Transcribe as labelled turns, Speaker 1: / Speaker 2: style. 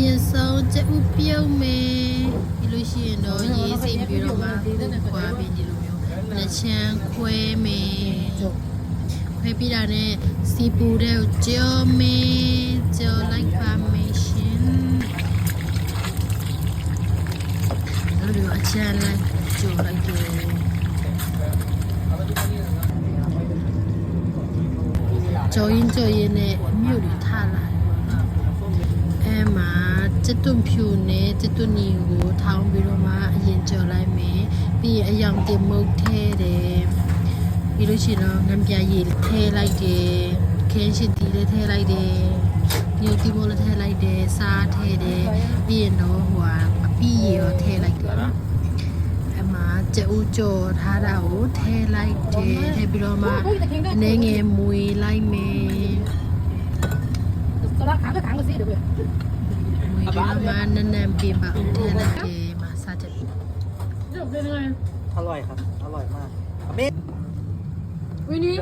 Speaker 1: ရင်ဆုံးကျဥပြုံးမယ်ပြီးလို့ရှိရင်တော့ရေးစိတ်ပြီးတော့မှခွာပြီးဒီလိုမျိုးလက်ချမ်းခွဲမယ်ခွဲပြီးတာနဲ့စီပူတဲ့ကိုကြောမယ်ကြောလိုက်ပါမယ်ရှင်အဲ့လိုအချမ်းလိုက်ကြောလိုက်တယ်ကြောရင်ကြောရင်နဲ့မြို့တွေထားလာတယ်ပေါ့နော်အဲမှာ ကျက်သွန်ဖြူနဲ့ကျက်သွန်နီကိုထောင်းပြီးတော့မှအရင်ကြော်လိုက်မယ်ပြီးရင်အယောင်တင်မုတ်ထဲတယ်ပြီးလို့ရှိရင်တော့ငံပြရည်ထဲလိုက်တယ်ခင်းရှင်တီလည်းထဲလိုက်တယ်ညိုတီမိုးလည်းထဲလိုက်တယ်စားထဲတယ်ပြီးရင်တော့ဟိုဟာအပီးရည်ရောထဲလိုက်တယ်နော်အမကျက်ဦးကြော်ထားတာကိုထဲလိုက်တယ်ထဲပြီးတော့မှအနေငယ်မွေလိုက်မယ်
Speaker 2: ဆိုတော့ခါကခါကစီးတယ်ဗျ
Speaker 1: มาแนมเกมมาแนมเกมมาซา
Speaker 2: เจ็บ
Speaker 3: อร่อยครับ อร่อยมากอเม
Speaker 2: วินี้